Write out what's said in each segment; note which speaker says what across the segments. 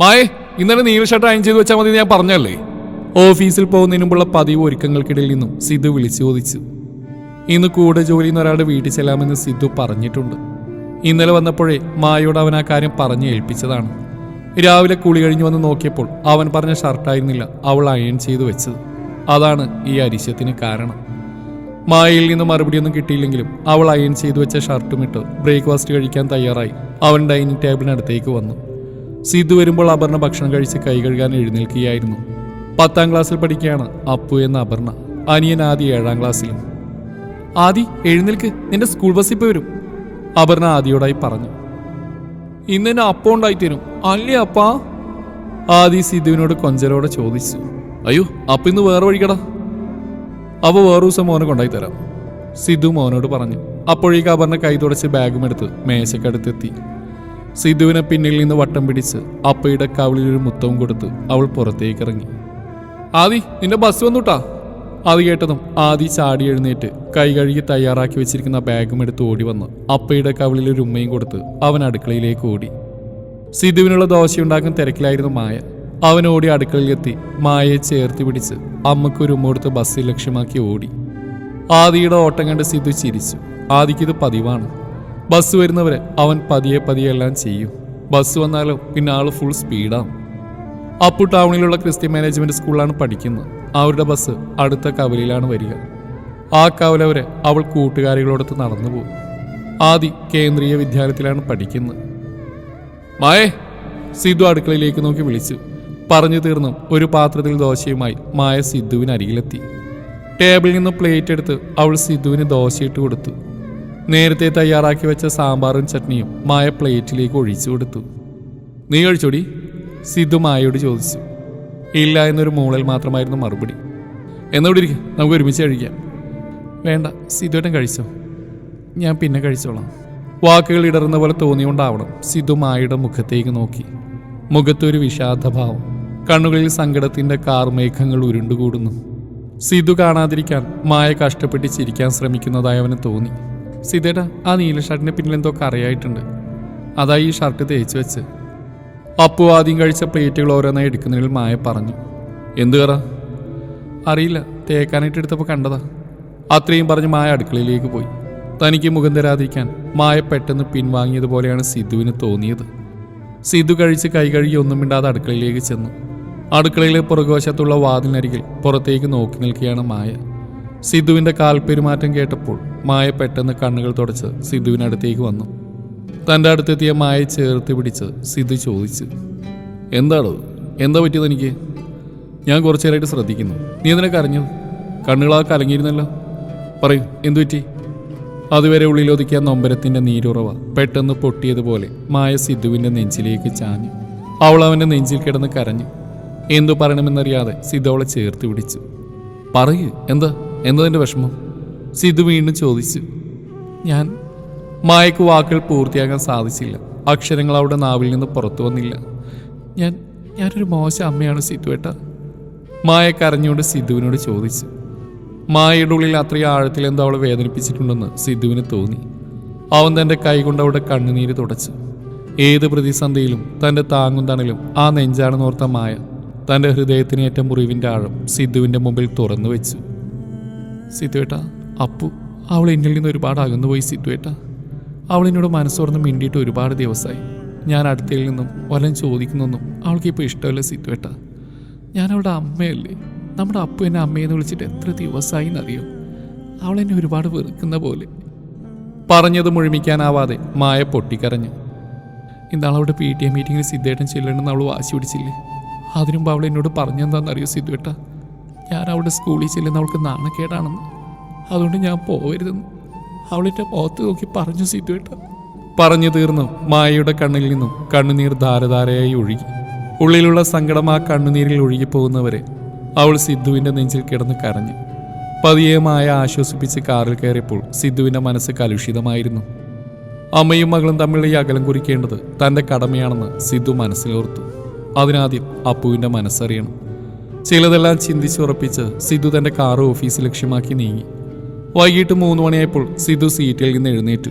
Speaker 1: മായേ ഇന്നലെ നീല shirt iron ചെയ്ത് വെച്ചാൽ മതി ഞാൻ പറഞ്ഞല്ലേ ഓഫീസിൽ പോകുന്നതിന് മുമ്പുള്ള പതിവ് ഒരുക്കങ്ങൾക്കിടയിൽ നിന്നും സിദ്ധു വിളിച്ചു ചോദിച്ചു. ഇന്ന് കൂടെ ജോലി നിന്ന് ഒരാളുടെ വീട്ടിൽ ചെല്ലാമെന്ന് സിദ്ധു പറഞ്ഞിട്ടുണ്ട്. ഇന്നലെ വന്നപ്പോഴേ മായോട് അവൻ ആ കാര്യം പറഞ്ഞ് ഏൽപ്പിച്ചതാണ്. രാവിലെ കുളി കഴിഞ്ഞു വന്ന് നോക്കിയപ്പോൾ അവൻ പറഞ്ഞ ഷർട്ടായിരുന്നില്ല അവൾ അയൺ ചെയ്തു വെച്ചത്. അതാണ് ഈ അരിശത്തിന് കാരണം. മായയിൽ നിന്ന് മറുപടിയൊന്നും കിട്ടിയില്ലെങ്കിലും അവൾ അയൺ ചെയ്തു വെച്ച ഷർട്ടും ഇട്ട് ബ്രേക്ക്ഫാസ്റ്റ് കഴിക്കാൻ തയ്യാറായി. അവൻ ഡൈനിങ് ടേബിളിനടുത്തേക്ക് വന്നു. സിദ്ധു വരുമ്പോൾ അപർണ ഭക്ഷണം കഴിച്ച് കൈ കഴുകാൻ എഴുന്നേൽക്കുകയായിരുന്നു. പത്താം ക്ലാസ്സിൽ പഠിക്കുകയാണ് അപ്പു എന്ന അപർണ. അനിയൻ ആദി ഏഴാം ക്ലാസ്സിലും. ആദി എഴുന്നേൽക്ക്. നിന്റെ സ്കൂൾ ബസ് ഇപ്പൊ വരും. അപർണ ആദിയോടായി പറഞ്ഞു. ഇന്ന് എന്നെ അപ്പം ഉണ്ടായി തരും അല്ലേ അപ്പാ? ആദി സിദ്ധുവിനോട് കൊഞ്ചലോടെ ചോദിച്ചു. അയ്യോ അപ്പ ഇന്ന് വേറെ വഴിക്കടാ. അവ വേറെ ദിവസം മോനെ കൊണ്ടായി തരാം. സിദ്ധു മോനോട് പറഞ്ഞു. അപ്പോഴേക്ക് അപർണ കൈ തുടച്ച് ബാഗും എടുത്ത് മേശക്കടുത്തെത്തി. സിദ്ധുവിനെ പിന്നിൽ നിന്ന് വട്ടം പിടിച്ച് അപ്പയുടെ കവിളിൽ ഒരു മുത്തവും കൊടുത്ത് അവൾ പുറത്തേക്ക് ഇറങ്ങി. ആദി നിന്റെ ബസ് വന്നുട്ടാ. അത് കേട്ടതും ആദി ചാടി എഴുന്നേറ്റ് കൈ കഴുകി തയ്യാറാക്കി വെച്ചിരിക്കുന്ന ബാഗും എടുത്ത് ഓടി വന്ന് അപ്പയുടെ കവിളിൽ ഒരു ഉമ്മയും കൊടുത്ത് അവൻ അടുക്കളയിലേക്ക് ഓടി. സിദ്ധുവിനുള്ള ദോശയുണ്ടാക്കാൻ തിരക്കിലായിരുന്നു മായ. അവൻ ഓടി അടുക്കളയിലെത്തി മായയെ ചേർത്ത് പിടിച്ച് അമ്മക്കൊരു ഉമ്മ കൊടുത്ത് ബസ്സിൽ ലക്ഷ്യമാക്കി ഓടി. ആദിയുടെ ഓട്ടം കണ്ട് സിദ്ധു ചിരിച്ചു. ആദിക്കിത് പതിവാണ്. ബസ് വരുന്നവരെ അവൻ പതിയെ പതിയെ എല്ലാം ചെയ്യും. ബസ് വന്നാലോ പിന്നെ ആൾ ഫുൾ സ്പീഡാവും അപ്പു ടൗണിലുള്ള ക്രിസ്ത്യൻ മാനേജ്മെന്റ് സ്കൂളിലാണ് പഠിക്കുന്നത്. അവരുടെ ബസ് അടുത്ത കവലയിലാണ് വരിക. ആ കവല വരെ അവൾ കൂട്ടുകാരികളോടൊത്ത് നടന്നു പോകും. ആദി കേന്ദ്രീയ വിദ്യാലയത്തിലാണ് പഠിക്കുന്നത്. മായേ സിദ്ധു അടുക്കളയിലേക്ക് നോക്കി വിളിച്ചു. പറഞ്ഞു തീർന്നും ഒരു പാത്രത്തിൽ ദോശയുമായി മായ സിദ്ധുവിന് അരികിലെത്തി. ടേബിളിൽ നിന്ന് പ്ലേറ്റ് എടുത്ത് അവൾ സിദ്ധുവിന് ദോശയിട്ട് കൊടുത്തു. നേരത്തെ തയ്യാറാക്കി വെച്ച സാമ്പാറും ചട്നിയും മായ പ്ലേറ്റിലേക്ക് ഒഴിച്ചു കൊടുത്തു. നീ കഴിച്ചോടി? സിദ്ധു മായയോട് ചോദിച്ചു. ഇല്ല എന്നൊരു മൂളൽ മാത്രമായിരുന്നു മറുപടി. എന്നോട് ഇരിക്കും നമുക്ക് ഒരുമിച്ച് കഴിക്കാം. വേണ്ട സിദ്ധുവേട്ടൻ കഴിച്ചോ? ഞാൻ പിന്നെ കഴിച്ചോളാം. വാക്കുകൾ ഇടറുന്ന പോലെ തോന്നിയോണ്ടാവണം സിദ്ധു മായയുടെ മുഖത്തേക്ക് നോക്കി. മുഖത്തൊരു വിഷാദഭാവം. കണ്ണുകളിൽ സങ്കടത്തിന്റെ കാർമേഘങ്ങൾ ഉരുണ്ടുകൂടുന്നു. സിദ്ധു കാണാതിരിക്കാൻ മായ കഷ്ടപ്പെട്ട് ചിരിക്കാൻ ശ്രമിക്കുന്നതായി അവന് തോന്നി. സിദ്ധേട്ടാ ആ നീല ഷർട്ടിന് പിന്നിൽ എന്തോ കറിയായിട്ടുണ്ട്. അതായി ഈ ഷർട്ട് തേച്ച് വെച്ച്. അപ്പു ആദ്യം കഴിച്ച പ്ലേറ്റുകൾ ഓരോന്നായി എടുക്കുന്നതിൽ മായ പറഞ്ഞു. എന്ത് കറ? അറിയില്ല തേക്കാനായിട്ട് എടുത്തപ്പോൾ കണ്ടതാ. അത്രയും പറഞ്ഞ് മായ അടുക്കളയിലേക്ക് പോയി. തനിക്ക് മുഖം തരാതിരിക്കാൻ മായ പെട്ടെന്ന് പിൻവാങ്ങിയതുപോലെയാണ് സിദ്ധുവിന് തോന്നിയത്. സിദ്ധു കഴിച്ച് കൈ കഴുകി ഒന്നും മിണ്ടാതെ അടുക്കളയിലേക്ക് ചെന്നു. അടുക്കളയിലെ പുറകുവശത്തുള്ള വാതിലിനരികിൽ പുറത്തേക്ക് നോക്കി നിൽക്കുകയാണ് മായ. സിദ്ധുവിന്റെ കാൽപ്പെരുമാറ്റം കേട്ടപ്പോൾ മായ പെട്ടെന്ന് കണ്ണുകൾ തുടച്ച് സിദ്ധുവിനടുത്തേക്ക് വന്നു. തന്റെ അടുത്തെത്തിയ മായ ചേർത്ത് പിടിച്ച് സിദ്ധു ചോദിച്ചു എന്താണോ എന്താ പറ്റിയത് എനിക്ക്? ഞാൻ കുറച്ചു നേരമായിട്ട് ശ്രദ്ധിക്കുന്നു. നീ എന്തിനാ കരഞ്ഞത് കണ്ണുകളാ കലങ്ങിയിരുന്നല്ലോ. പറയൂ എന്തു പറ്റി? അതുവരെ ഉള്ളിലൊതുക്കിയ നൊമ്പരത്തിന്റെ നീരുറവ പെട്ടെന്ന് പൊട്ടിയതുപോലെ മായ സിദ്ധുവിന്റെ നെഞ്ചിലേക്ക് ചാഞ്ഞു. അവൾ അവന്റെ നെഞ്ചിൽ കിടന്ന് കരഞ്ഞു. എന്തു പറയണമെന്നറിയാതെ സിദ്ധു അവളെ ചേർത്ത് പിടിച്ചു. പറയൂ എന്താ? എന്താ എന്റെ വിഷമം? സിദ്ധു വീണ്ടും ചോദിച്ചു ഞാൻ മായക്ക് വാക്കുകൾ പൂർത്തിയാക്കാൻ സാധിച്ചില്ല. അക്ഷരങ്ങൾ അവിടെ നാവിൽ നിന്ന് പുറത്തു വന്നില്ല. ഞാൻ ഞാനൊരു മോശം അമ്മയാണ് സിദ്ധുവേട്ട മായ കരഞ്ഞുകൊണ്ട് സിദ്ധുവിനോട് ചോദിച്ചു മായയുടെ ഉള്ളിൽ അത്രയും ആഴത്തിൽ എന്തോ അവളെ വേദനിപ്പിച്ചിട്ടുണ്ടെന്ന് സിദ്ധുവിന് തോന്നി. അവൻ തന്റെ കൈകൊണ്ട് അവിടെ കണ്ണുനീര് തുടച്ചു. ഏത് പ്രതിസന്ധിയിലും തന്റെ താങ്ങും തണലും ആ നെഞ്ചാണെന്നോർത്ത മായ തന്റെ ഹൃദയത്തിനേറ്റ മുറിവിന്റെ ആഴം സിദ്ധുവിന്റെ മുമ്പിൽ തുറന്നു വെച്ചു. സിദ്ധുവേട്ട അപ്പു അവൾ എന്നിൽ നിന്ന് ഒരുപാട് അകന്നുപോയി സിറ്റുവേറ്റ അവൾ എന്നോട് മനസ്സോർന്ന് മിണ്ടിയിട്ട് ഒരുപാട് ദിവസമായി ഞാൻ അടുത്തയിൽ നിന്നും വല്ലതും ചോദിക്കുന്നൊന്നും അവൾക്കിപ്പോൾ ഇഷ്ടമല്ല സിറ്റുവേട്ട ഞാൻ അവളുടെ അമ്മയല്ലേ? നമ്മുടെ അപ്പു എന്നെ അമ്മയെന്ന് വിളിച്ചിട്ട് എത്ര ദിവസമായി എന്നറിയോ? അവൾ എന്നെ ഒരുപാട് വെറുക്കുന്ന പോലെ. പറഞ്ഞത് മുഴുമിക്കാനാവാതെ മായ പൊട്ടിക്കരഞ്ഞു. ഇന്നാളെ അവിടെ പി ടി എ മീറ്റിങ്ങിൽ സിദ്ധേട്ടൻ ചെല്ലണമെന്ന് അവൾ വാശി പിടിച്ചില്ലേ? അതിനുമ്പ് അവൾ എന്നോട് പറഞ്ഞെന്താണെന്നറിയോ സിദ്ധുവേട്ട? ഞാൻ അവളുടെ സ്കൂളിൽ ചെല്ലുന്ന അവൾക്ക് നാണക്കേടാണെന്ന്. അതുകൊണ്ട് ഞാൻ പോകരുതെന്ന് അവളെന്റെ മുഖത്ത് നോക്കി പറഞ്ഞു സിദ്ധുവേട്ട പറഞ്ഞു തീർന്നു. മായയുടെ കണ്ണിൽ നിന്നും കണ്ണുനീർ ധാരധാരയായി ഒഴുകി. ഉള്ളിലുള്ള സങ്കടം ആ കണ്ണുനീരിൽ ഒഴുകിപ്പോകുന്നവരെ അവൾ സിദ്ധുവിന്റെ നെഞ്ചിൽ കിടന്ന് കരഞ്ഞു. പതിയെ മായ ആശ്വസിപ്പിച്ച് കാറിൽ കയറിയപ്പോൾ സിദ്ധുവിന്റെ മനസ്സ് കലുഷിതമായിരുന്നു. അമ്മയും മകളും തമ്മിലുള്ള ഈ അകലം കുറിക്കേണ്ടത് തന്റെ കടമയാണെന്ന് സിദ്ധു മനസ്സിലോർത്തു. അതിനാദ്യം അപ്പുവിന്റെ മനസ്സറിയണം. ചിലതെല്ലാം ചിന്തിച്ചുറപ്പിച്ച് സിദ്ധു തന്റെ കാറ് ഓഫീസ് ലക്ഷ്യമാക്കി നീങ്ങി. വൈകിട്ട് മൂന്ന് മണിയായപ്പോൾ സിദ്ധു സീറ്റിൽ നിന്ന് എഴുന്നേറ്റു.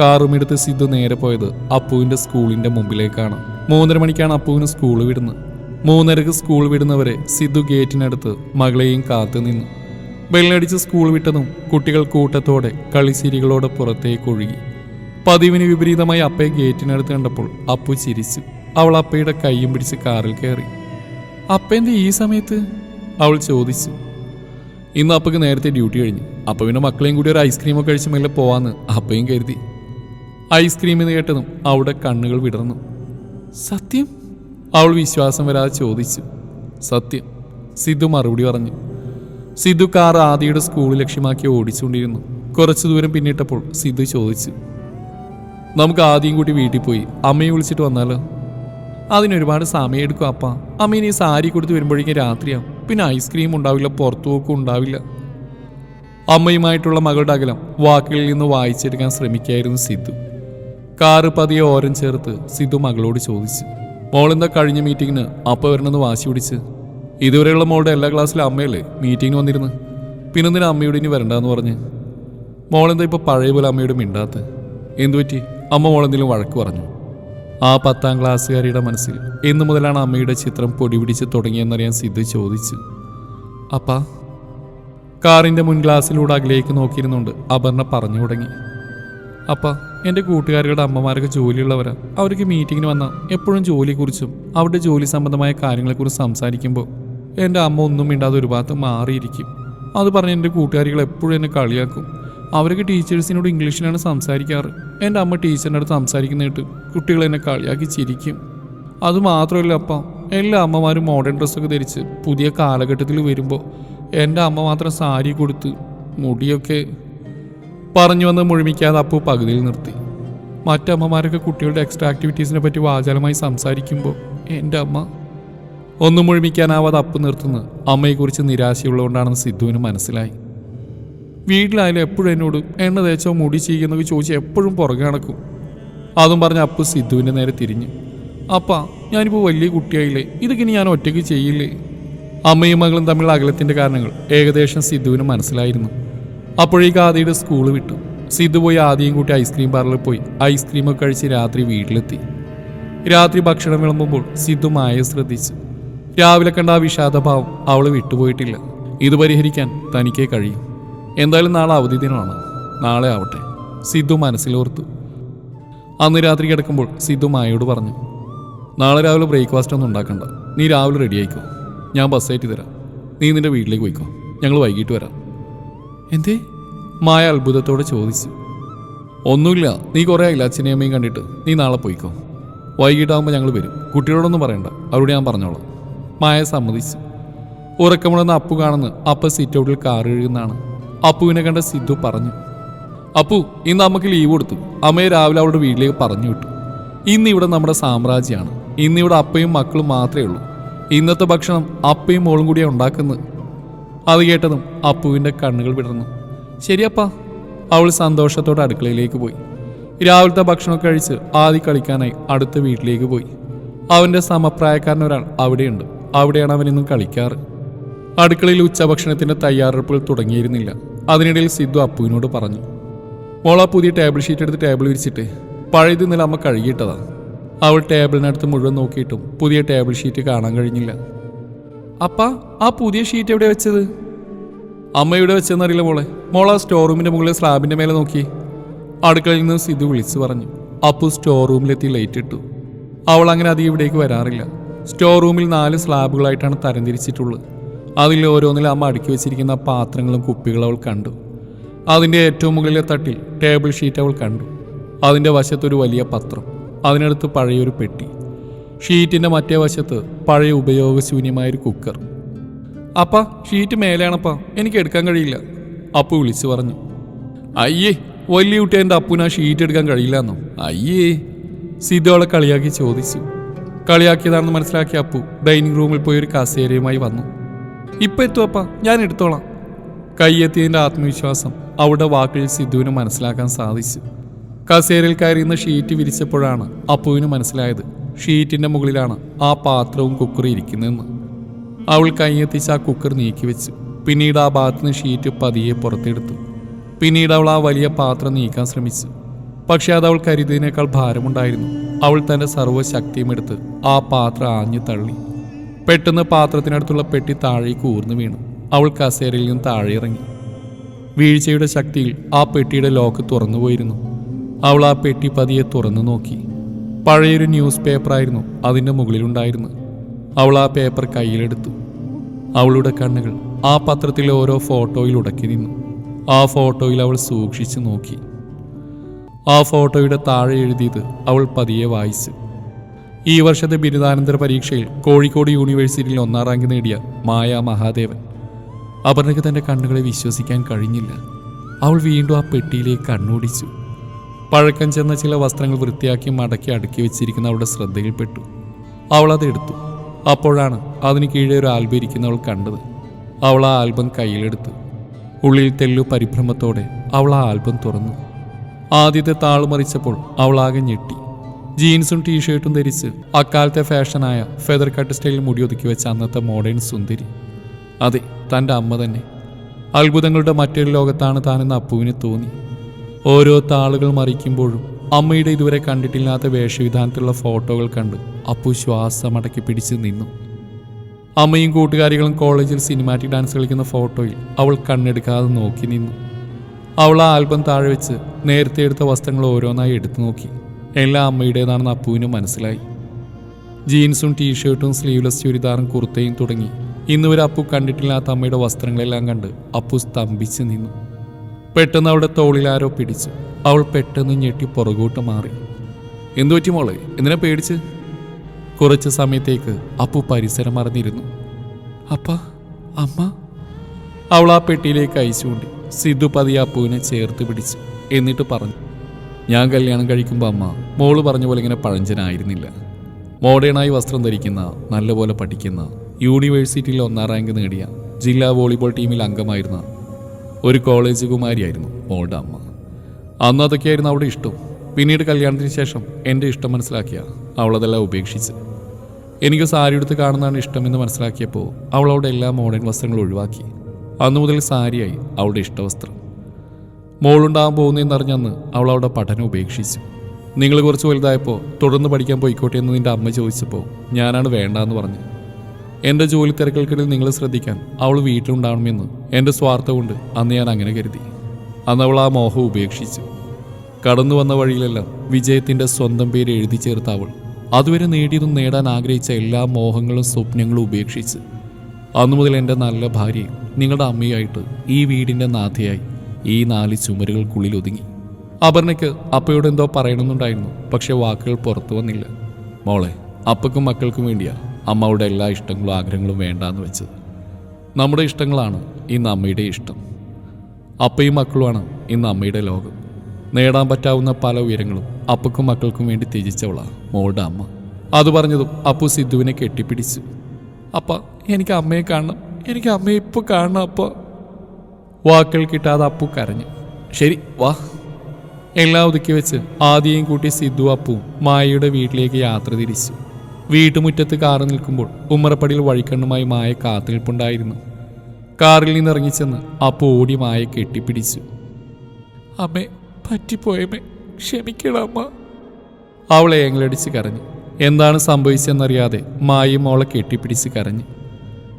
Speaker 1: കാറും എടുത്ത് സിദ്ധു നേരെ പോയത് അപ്പുവിന്റെ സ്കൂളിന്റെ മുമ്പിലേക്കാണ്. മൂന്നര മണിക്കാണ് അപ്പുവിന് സ്കൂൾ വിടുന്നത്. മൂന്നരക്ക് സ്കൂൾ വിടുന്നവരെ സിദ്ധു ഗേറ്റിനടുത്ത് മകളെയും കാത്തു നിന്നു. ബെല്ലടിച്ച് സ്കൂൾ വിട്ടതും കുട്ടികൾ കൂട്ടത്തോടെ കളിശിരികളോടെ പുറത്തേക്ക് ഒഴുകി. പതിവിന് വിപരീതമായി അപ്പയെ ഗേറ്റിനടുത്ത് കണ്ടപ്പോൾ അപ്പു ചിരിച്ചു. അവൾ അപ്പയുടെ കൈയും പിടിച്ച് കാറിൽ കയറി. അപ്പ ഈ സമയത്ത്? അവൾ ചോദിച്ചു. ഇന്ന് അപ്പക്ക് നേരത്തെ ഡ്യൂട്ടി കഴിഞ്ഞു. അപ്പൊ പിന്നെ മക്കളെയും കൂടി ഒരു ഐസ്ക്രീമൊക്കെ കഴിച്ച് മെല്ലെ പോവാന്ന് അപ്പയും കരുതി. ഐസ്ക്രീം എന്ന് കേട്ടതും അവിടെ കണ്ണുകൾ വിടർന്നു. സത്യം? അവൾ വിശ്വാസം വരാതെ ചോദിച്ചു. സത്യം. സിദ്ധു മറുപടി പറഞ്ഞു. സിദ്ധു കാർ ആദിയുടെ സ്കൂൾ ലക്ഷ്യമാക്കി ഓടിച്ചുകൊണ്ടിരുന്നു. കുറച്ചു ദൂരം പിന്നിട്ടപ്പോൾ സിദ്ധു ചോദിച്ചു. നമുക്ക് ആദ്യം കൂട്ടി വീട്ടിൽ പോയി. അമ്മയെ വിളിച്ചിട്ട് വന്നാലോ? അതിനൊരുപാട് സമയം എടുക്കും അപ്പ. അമ്മ ഇനി സാരി കൊടുത്ത് വരുമ്പോഴേക്കും രാത്രിയാവും. പിന്നെ ഐസ്ക്രീം ഉണ്ടാവില്ല പുറത്തു പോക്കും ഉണ്ടാവില്ല. അമ്മയുമായിട്ടുള്ള മകളുടെ അകലം വാക്കുകളിൽ നിന്ന് വായിച്ചെടുക്കാൻ ശ്രമിക്കായിരുന്നു സിദ്ധു. കാറ് പതിയെ ഓരം ചേർത്ത് സിദ്ധു മകളോട് ചോദിച്ചു. മോളെന്താ കഴിഞ്ഞ മീറ്റിങ്ങിന്? അപ്പ വരണമെന്ന് വാശി പിടിച്ച്. ഇതുവരെയുള്ള മോളുടെ എല്ലാ ക്ലാസ്സിലും അമ്മയല്ലേ മീറ്റിങ്ങിന് പിന്നെ പിന്നെന്തിനാ അമ്മയോട് ഇനി വരണ്ടെന്ന് പറഞ്ഞ്? മോളെന്താ ഇപ്പോൾ പഴയ പോലെ അമ്മയോട് മിണ്ടാത്ത? എന്തുപറ്റി? അമ്മ മോളെന്തെങ്കിലും വഴക്ക് പറഞ്ഞു? ആ പത്താം ക്ലാസ്സുകാരിയുടെ മനസ്സിൽ എന്നു മുതലാണ് അമ്മയുടെ ചിത്രം പൊടി പിടിച്ച് തുടങ്ങിയെന്നറിയാൻ സിദ്ധു ചോദിച്ചു. അപ്പ. കാറിന്റെ മുൻ ഗ്ലാസ്സിലൂടെ അകലേക്ക് നോക്കിയിരുന്നുണ്ട് അപർണ പറഞ്ഞു തുടങ്ങി. അപ്പ എന്റെ കൂട്ടുകാരുടെ അമ്മമാരൊക്കെ ജോലിയുള്ളവരാ. അവർക്ക് മീറ്റിങ്ങിന് വന്നാൽ എപ്പോഴും ജോലിയെക്കുറിച്ചും അവരുടെ ജോലി സംബന്ധമായ കാര്യങ്ങളെക്കുറിച്ച് സംസാരിക്കുമ്പോൾ എന്റെ അമ്മ ഒന്നും മിണ്ടാതെ ഒരു ഭാഗത്ത് മാറിയിരിക്കും. അത് പറഞ്ഞ് എന്റെ കൂട്ടുകാരികൾ എപ്പോഴും എന്നെ കളിയാക്കും. അവരൊക്കെ ടീച്ചേഴ്സിനോട് ഇംഗ്ലീഷിലാണ് സംസാരിക്കാറ്. എന്റെ അമ്മ ടീച്ചറിന്റെ അടുത്ത് സംസാരിക്കുന്നതായിട്ട് കുട്ടികൾ എന്നെ കളിയാക്കി ചിരിക്കും. അതുമാത്രമല്ല അപ്പ എല്ലാ അമ്മമാരും മോഡേൺ ഡ്രസ്സൊക്കെ ധരിച്ച് പുതിയ കാലഘട്ടത്തിൽ വരുമ്പോൾ എന്റെ അമ്മ മാത്രം സാരി കൊടുത്ത് മുടിയൊക്കെ പറഞ്ഞു വന്ന് മുഴുമിക്കാതെ അപ്പു പകുതിയിൽ നിർത്തി. മറ്റമ്മമാരൊക്കെ കുട്ടികളുടെ എക്സ്ട്രാ ആക്ടിവിറ്റീസിനെ പറ്റി വാചാലമായി സംസാരിക്കുമ്പോൾ എന്റെ അമ്മ ഒന്നും മുഴുമിക്കാനാവാതെ അപ്പ് നിർത്തുന്നത് അമ്മയെക്കുറിച്ച് നിരാശയുള്ളതുകൊണ്ടാണെന്ന് സിദ്ധുവിന് മനസ്സിലായി. വീട്ടിലായാലും എപ്പോഴും എന്നോട് എണ്ണ തേച്ചോ മുടി ചെയ്യുന്നൊക്കെ ചോദിച്ച് എപ്പോഴും പുറകെ നടക്കും. അതും പറഞ്ഞ് അപ്പു സിദ്ധുവിന്റെ നേരെ തിരിഞ്ഞു. അപ്പ ഞാനിപ്പോൾ വലിയ കുട്ടിയായില്ലേ? ഇതൊക്കെ ഇനി ഞാൻ ഒറ്റയ്ക്ക് ചെയ്യില്ലേ? അമ്മയും മകളും തമ്മിലുള്ള അകലത്തിന്റെ കാരണങ്ങൾ ഏകദേശം സിദ്ധുവിന് മനസ്സിലായിരുന്നു. അപ്പോഴേക്ക് ആദിയുടെ സ്കൂൾ വിട്ടു. സിദ്ധു പോയി ആദ്യം കൂട്ടി ഐസ്ക്രീം പാർലറിൽ പോയി. ഐസ്ക്രീമൊക്കെ കഴിച്ച് രാത്രി വീട്ടിലെത്തി. രാത്രി ഭക്ഷണം വിളമ്പുമ്പോൾ സിദ്ധു മായ ശ്രദ്ധിച്ചു. രാവിലെ കണ്ട ആ വിഷാദഭാവം അവൾ വിട്ടുപോയിട്ടില്ല. ഇത് പരിഹരിക്കാൻ തനിക്കേ കഴിയും. എന്തായാലും നാളെ അവധി ദിനമാണ്. നാളെ ആവട്ടെ. സിദ്ധു മനസ്സിലോർത്തു അന്ന് രാത്രി കിടക്കുമ്പോൾ സിദ്ധു മായയോട് പറഞ്ഞു നാളെ രാവിലെ ബ്രേക്ക്ഫാസ്റ്റ് ഒന്നും ഉണ്ടാക്കണ്ട. നീ രാവിലെ റെഡി ആയിക്കോ. ഞാൻ ബസ് കയറ്റി തരാം നീ നിന്റെ വീട്ടിലേക്ക് പോയിക്കോ. ഞങ്ങൾ വൈകിട്ട് വരാം. എന്തേ? മായ അത്ഭുതത്തോടെ ചോദിച്ചു. ഒന്നുമില്ല. നീ കുറേ ആയില്ല അച്ഛനെയും അമ്മയും കണ്ടിട്ട്? നീ നാളെ പോയിക്കോ. വൈകിട്ടാകുമ്പോൾ ഞങ്ങൾ വരും. കുട്ടികളോടൊന്നും പറയണ്ട. അവരോട് ഞാൻ പറഞ്ഞോളാം. മായ സമ്മതിച്ചു. ഉറക്കമുള്ള അപ്പു കാണുന്ന അപ്പ സീറ്റ് ഔട്ടിൽ കാർ എഴുകുന്നതാണ് അപ്പുവിനെ കണ്ട സിദ്ധു പറഞ്ഞു അപ്പു ഇന്ന് അമ്മയ്ക്ക് ലീവ് കൊടുത്തു. അമ്മയെ രാവിലെ അവളുടെ വീട്ടിലേക്ക് പറഞ്ഞു വിട്ടു. ഇന്ന് ഇവിടെ നമ്മുടെ സാമ്രാജ്യമാണ് ഇന്നിവിടെ അപ്പയും മക്കളും മാത്രമേ ഉള്ളൂ. ഇന്നത്തെ ഭക്ഷണം അപ്പയും മോളും കൂടിയാണ് ഉണ്ടാക്കുന്നത്. അത് കേട്ടതും അപ്പുവിന്റെ കണ്ണുകൾ വിടർന്നു. ശരിയപ്പാ അവൾ സന്തോഷത്തോടെ അടുക്കളയിലേക്ക് പോയി. രാവിലത്തെ ഭക്ഷണമൊക്കെ കഴിച്ച് ആദി കളിക്കാനായി അടുത്ത വീട്ടിലേക്ക് പോയി. അവന്റെ സമപ്രായക്കാരൻ ഒരാൾ അവിടെയുണ്ട്. അവിടെയാണ് അവനിന്നും കളിക്കാറ്. അടുക്കളയിൽ ഉച്ചഭക്ഷണത്തിന്റെ തയ്യാറെടുപ്പുകൾ തുടങ്ങിയിരുന്നില്ല. അതിനിടയിൽ സിദ്ധു അപ്പുവിനോട് പറഞ്ഞു മോളാ പുതിയ ടേബിൾ ഷീറ്റ് എടുത്ത് ടേബിൾ വിരിച്ചിട്ട്. പഴയത് ഇന്നലെ അമ്മ കഴുകിയിട്ടതാണ് അവൾ ടേബിളിനടുത്ത് മുഴുവൻ നോക്കിയിട്ടും പുതിയ ടേബിൾ ഷീറ്റ് കാണാൻ കഴിഞ്ഞില്ല. അപ്പ ആ പുതിയ ഷീറ്റ് എവിടെ വെച്ചത്? അമ്മ എവിടെ വെച്ചതെന്നറിയില്ല മോളെ. ആ സ്റ്റോർ റൂമിന്റെ മുകളിൽ സ്ലാബിന്റെ മേലെ നോക്കി. അടുക്കളയിൽ നിന്ന് സിദ്ധു വിളിച്ചു പറഞ്ഞു. അപ്പു സ്റ്റോർ റൂമിലെത്തി ലൈറ്റ് ഇട്ടു. അവൾ അങ്ങനെ അധികം ഇവിടേക്ക് വരാറില്ല. സ്റ്റോർ റൂമിൽ നാല് സ്ലാബുകളായിട്ടാണ് തരംതിരിച്ചിട്ടുള്ളത് അതിൽ ഓരോന്നിൽ അമ്മ അടുക്കി വെച്ചിരിക്കുന്ന പാത്രങ്ങളും കുപ്പികളും അവൾ കണ്ടു. അതിന്റെ ഏറ്റവും മുകളിലെ തട്ടിൽ ടേബിൾ ഷീറ്റ് അവൾ കണ്ടു. അതിന്റെ വശത്തൊരു വലിയ പത്രം. അതിനടുത്ത് പഴയൊരു പെട്ടി. ഷീറ്റിന്റെ മറ്റേ വശത്ത് പഴയ ഉപയോഗശൂന്യമായൊരു കുക്കർ. അപ്പ ഷീറ്റ് മേലെയാണപ്പാ. എനിക്ക് എടുക്കാൻ കഴിയില്ല. അപ്പു വിളിച്ചു പറഞ്ഞു. അയ്യേ വലിയ കുട്ടി എന്റെ അപ്പുന ഷീറ്റ് എടുക്കാൻ കഴിയില്ല എന്നോ അയ്യേ സിദ്ധോളെ കളിയാക്കി ചോദിച്ചു. കളിയാക്കിയതാണെന്ന് മനസ്സിലാക്കിയ അപ്പു ഡൈനിങ് റൂമിൽ പോയി ഒരു കസേരയുമായി വന്നു. ഇപ്പൊ എത്തുവപ്പ ഞാൻ എടുത്തോളാം. കയ്യെത്തിയതിന്റെ ആത്മവിശ്വാസം അവിടെ വാക്കിൽ സിദ്ധുവിന് മനസ്സിലാക്കാൻ സാധിച്ചു. കസേരയിൽ കയറിയുന്ന ഷീറ്റ് വിരിച്ചപ്പോഴാണ് അപ്പുവിന് മനസ്സിലായത് ഷീറ്റിന്റെ മുകളിലാണ് ആ പാത്രവും കുക്കറും ഇരിക്കുന്നതെന്ന്. അവൾ കൈയെത്തിച്ച് ആ കുക്കർ നീക്കി വെച്ചു. പിന്നീട് ആ ഭാഗത്ത് നിന്ന് ഷീറ്റ് പതിയെ പുറത്തെടുത്തു. പിന്നീട് അവൾ ആ വലിയ പാത്രം നീക്കാൻ ശ്രമിച്ചു. പക്ഷെ അത് അവൾ കരുതിയതിനേക്കാൾ ഭാരമുണ്ടായിരുന്നു. അവൾ തന്റെ സർവശക്തിയും എടുത്ത് ആ പാത്രം ആഞ്ഞു തള്ളി. പെട്ടെന്ന് പാത്രത്തിനടുത്തുള്ള പെട്ടി താഴേക്ക് ഊർന്നു വീണു. അവൾ കസേരയിൽ നിന്ന് താഴെ ഇറങ്ങി. വീഴ്ചയുടെ ശക്തിയിൽ ആ പെട്ടിയുടെ ലോക്ക് തുറന്നുപോയിരുന്നു അവൾ ആ പെട്ടി പതിയെ തുറന്നു നോക്കി. പഴയൊരു ന്യൂസ് പേപ്പറായിരുന്നു അതിന്റെ മുകളിലുണ്ടായിരുന്നു അവൾ ആ പേപ്പർ കയ്യിലെടുത്തു. അവളുടെ കണ്ണുകൾ ആ പത്രത്തിലെ ഓരോ ഫോട്ടോയിൽ ഉടക്കി നിന്നു. ആ ഫോട്ടോയിൽ അവൾ സൂക്ഷിച്ചു നോക്കി. ആ ഫോട്ടോയുടെ താഴെ എഴുതിയത് അവൾ പതിയെ വായിച്ചു. ഈ വർഷത്തെ ബിരുദാനന്തര പരീക്ഷയിൽ കോഴിക്കോട് യൂണിവേഴ്സിറ്റിയിൽ ഒന്നാം റാങ്ക് നേടിയ മായ മഹാദേവൻ. അപർണയ്ക്ക് തന്റെ കണ്ണുകളെ വിശ്വസിക്കാൻ കഴിഞ്ഞില്ല. അവൾ വീണ്ടും ആ പെട്ടിയിലേക്ക് കണ്ണോടിച്ചു. പഴക്കം ചെന്ന ചില വസ്ത്രങ്ങൾ വൃത്തിയാക്കി മടക്കി അടുക്കി വെച്ചിരിക്കുന്ന അവളുടെ ശ്രദ്ധയിൽപ്പെട്ടു. അവൾ അത് എടുത്തു. അപ്പോഴാണ് അതിന് കീഴെ ഒരു ആൽബം ഇരിക്കുന്ന അവൾ കണ്ടത്. അവൾ ആ ആൽബം കയ്യിലെടുത്തു. ഉള്ളിൽ തെല്ലു പരിഭ്രമത്തോടെ അവൾ ആ ആൽബം തുറന്നു. ആദ്യത്തെ താളുമറിച്ചപ്പോൾ അവൾ ആകെ ഞെട്ടി. ജീൻസും ടീഷർട്ടും ധരിച്ച് അക്കാലത്തെ ഫാഷനായ ഫെദർ കട്ട് സ്റ്റൈലിൽ മുടി ഒതുക്കി വെച്ച അന്നത്തെ മോഡേൺ സുന്ദരി. അതെ തന്റെ അമ്മ തന്നെ. അത്ഭുതങ്ങളുടെ മറ്റൊരു ലോകത്താണ് താനെന്ന് അപ്പുവിന് തോന്നി. ഓരോ താളുകൾ മറിക്കുമ്പോഴും അമ്മയുടെ ഇതുവരെ കണ്ടിട്ടില്ലാത്ത വേഷവിധാനത്തിലുള്ള ഫോട്ടോകൾ കണ്ട് അപ്പു ശ്വാസമടക്കി പിടിച്ചു നിന്നു. അമ്മയും കൂട്ടുകാരികളും കോളേജിൽ സിനിമാറ്റിക് ഡാൻസ് കളിക്കുന്ന ഫോട്ടോയിൽ അവൾ കണ്ണെടുക്കാതെ നോക്കി നിന്നു. അവൾ ആ ആൽബം താഴെ വെച്ച് നേരത്തെ എടുത്ത വസ്ത്രങ്ങൾ ഓരോന്നായി എടുത്തു നോക്കി. എല്ലാം അമ്മയുടേതാണെന്ന് അപ്പുവിന് മനസ്സിലായി. ജീൻസും ടീഷർട്ടും സ്ലീവ്ലെസ് ചുരിദാറും കുർത്തയും തുടങ്ങി. ഇന്നുവരെ അപ്പു കണ്ടിട്ടില്ലാത്ത അമ്മയുടെ വസ്ത്രങ്ങളെല്ലാം കണ്ട് അപ്പു സ്തംഭിച്ച് നിന്നു. പെട്ടെന്ന് അവളുടെ തോളിൽ ആരോ പിടിച്ചു. അവൾ പെട്ടെന്ന് ഞെട്ടി പുറകോട്ട് മാറി. എന്തു പറ്റി മോളെ? എന്തിനാ പേടിച്ച്? കുറച്ച് സമയത്തേക്ക് അപ്പു പരിസരം മറന്നിരുന്നു. അപ്പ അമ്മ? അവൾ ആ പെട്ടിയിലേക്ക് അയച്ചുകൊണ്ട് സിദ്ധു പതി അപ്പുവിനെ ചേർത്ത് പിടിച്ചു. എന്നിട്ട് പറഞ്ഞു. ഞാൻ കല്യാണം കഴിക്കുമ്പോൾ അമ്മ മോൾ പറഞ്ഞ പോലെ ഇങ്ങനെ പഴഞ്ചനായിരുന്നില്ല. മോഡേണായി വസ്ത്രം ധരിക്കുന്ന നല്ലപോലെ പഠിക്കുന്ന യൂണിവേഴ്സിറ്റിയിൽ ഒന്നാം റാങ്ക് നേടിയ ജില്ലാ വോളിബോൾ ടീമിൽ അംഗമായിരുന്ന ഒരു കോളേജ് കുമാരിയായിരുന്നു മോളുടെ അമ്മ. അന്ന് അതൊക്കെയായിരുന്നു അവിടെ ഇഷ്ടം. പിന്നീട് കല്യാണത്തിന് ശേഷം എന്റെ ഇഷ്ടം മനസ്സിലാക്കിയ അവളതെല്ലാം ഉപേക്ഷിച്ച്. എനിക്ക് സാരി എടുത്ത് കാണുന്നതാണ് ഇഷ്ടമെന്ന് മനസ്സിലാക്കിയപ്പോൾ അവൾ അവളുടെ എല്ലാ മോഡേൺ വസ്ത്രങ്ങളും ഒഴിവാക്കി. അന്നു മുതൽ സാരിയായി അവളുടെ ഇഷ്ടവസ്ത്രം. മോളുണ്ടാകാൻ പോകുന്നതെന്നറിഞ്ഞന്ന് അവൾ അവളുടെ പഠനം ഉപേക്ഷിച്ചു. നിങ്ങൾ കുറച്ച് വലുതായപ്പോൾ തുടർന്ന് പഠിക്കാൻ പോയിക്കോട്ടെ എന്ന് നിന്റെ അമ്മ ചോദിച്ചപ്പോൾ ഞാനാണ് വേണ്ടാന്ന് പറഞ്ഞു എന്റെ ജോലി തിരക്കുകൾക്കിടയിൽ നിങ്ങൾ ശ്രദ്ധിക്കാൻ അവൾ വീട്ടിലുണ്ടാവണമെന്ന് എന്റെ സ്വാർത്ഥം കൊണ്ട് അന്ന് ഞാൻ അങ്ങനെ കരുതി. അന്ന് അവൾ ആ മോഹം ഉപേക്ഷിച്ചു. കടന്നു വന്ന വഴിയിലെല്ലാം വിജയത്തിന്റെ സ്വന്തം പേര് എഴുതി ചേർത്ത അവൾ അതുവരെ നേടിയതും നേടാൻ ആഗ്രഹിച്ച എല്ലാ മോഹങ്ങളും സ്വപ്നങ്ങളും ഉപേക്ഷിച്ച്. അന്നു മുതൽ എന്റെ നല്ല ഭാര്യയും നിങ്ങളുടെ അമ്മയായിട്ട് ഈ വീടിന്റെ നാഥയായി. ഈ നാല് ചുമരുകൾക്കുള്ളിൽ ഒതുങ്ങി. അപർണയ്ക്ക് അപ്പയോട് എന്തോ പറയണമെന്നുണ്ടായിരുന്നു പക്ഷെ വാക്കുകൾ പുറത്തു വന്നില്ല. മോളെ അപ്പക്കും മക്കൾക്കും വേണ്ടിയാ അമ്മയുടെ എല്ലാ ഇഷ്ടങ്ങളും ആഗ്രഹങ്ങളും വേണ്ടാന്ന് വെച്ചത്. നമ്മുടെ ഇഷ്ടങ്ങളാണ് ഇന്ന് അമ്മയുടെ ഇഷ്ടം. അപ്പയും മക്കളുമാണ് ഇന്ന് അമ്മയുടെ ലോകം. നേടാൻ പറ്റാവുന്ന പല ഉയരങ്ങളും അപ്പക്കും മക്കൾക്കും വേണ്ടി ത്യജിച്ചവളാണ് മോളുടെ അമ്മ. അത് പറഞ്ഞതും അപ്പു സിദ്ധുവിനെ കെട്ടിപ്പിടിച്ചു. അപ്പ എനിക്ക് അമ്മയെ കാണണം. എനിക്ക് അമ്മയെ ഇപ്പോൾ കാണണം അപ്പ. വാക്കുകൾ കിട്ടാതെ അപ്പു കരഞ്ഞു. ശരി വാ. എല്ലാം ഒതുക്കി വെച്ച് ആദ്യം കൂട്ടി സിദ്ധു അപ്പുവും മായയുടെ വീട്ടിലേക്ക് യാത്ര തിരിച്ചു. വീട്ടുമുറ്റത്ത് കാറ് നിൽക്കുമ്പോൾ ഉമ്മറപ്പടിയിൽ വഴിക്കണ്ണുമായി മായ കാത്തുനിൽപ്പുണ്ടായിരുന്നു കാറിൽ നിന്ന് ഇറങ്ങിച്ചെന്ന് അപ്പു ഓടി മായ കെട്ടിപ്പിടിച്ചു. അമ്മേ പറ്റിപ്പോയമേ ക്ഷമിക്കണമ്മ അവളെ ഏങ്ങളടിച്ച് കരഞ്ഞു. എന്താണ് സംഭവിച്ചെന്നറിയാതെ മായും അവളെ കെട്ടിപ്പിടിച്ച് കരഞ്ഞു.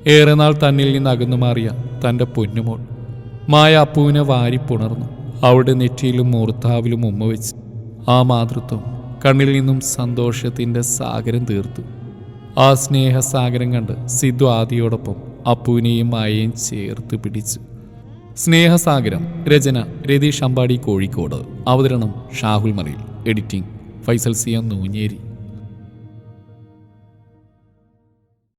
Speaker 1: ഏറെ നാൾ തന്നിൽ നിന്ന് അകന്നു മാറിയ തന്റെ പൊന്നുമോൾ. മായ അപ്പുവിനെ വാരിപ്പുണർന്നു അവിടെ നെറ്റിയിലും മൂർത്താവിലും ഉമ്മ വെച്ച് ആ മാതൃത്വം കണ്ണിൽ നിന്നും സന്തോഷത്തിന്റെ സാഗരം തീർത്തു. ആ സ്നേഹസാഗരം കണ്ട് സിദ്ധു ആദിയോടൊപ്പം അപ്പുവിനെയും മായയും ചേർത്ത് പിടിച്ചു. സ്നേഹസാഗരം രചന രതീഷ് അമ്പാടി കോഴിക്കോട്. അവതരണം ഷാഹുൽ മറിയിൽ എഡിറ്റിംഗ് ഫൈസൽ സിയ നൂഞ്ഞേരി.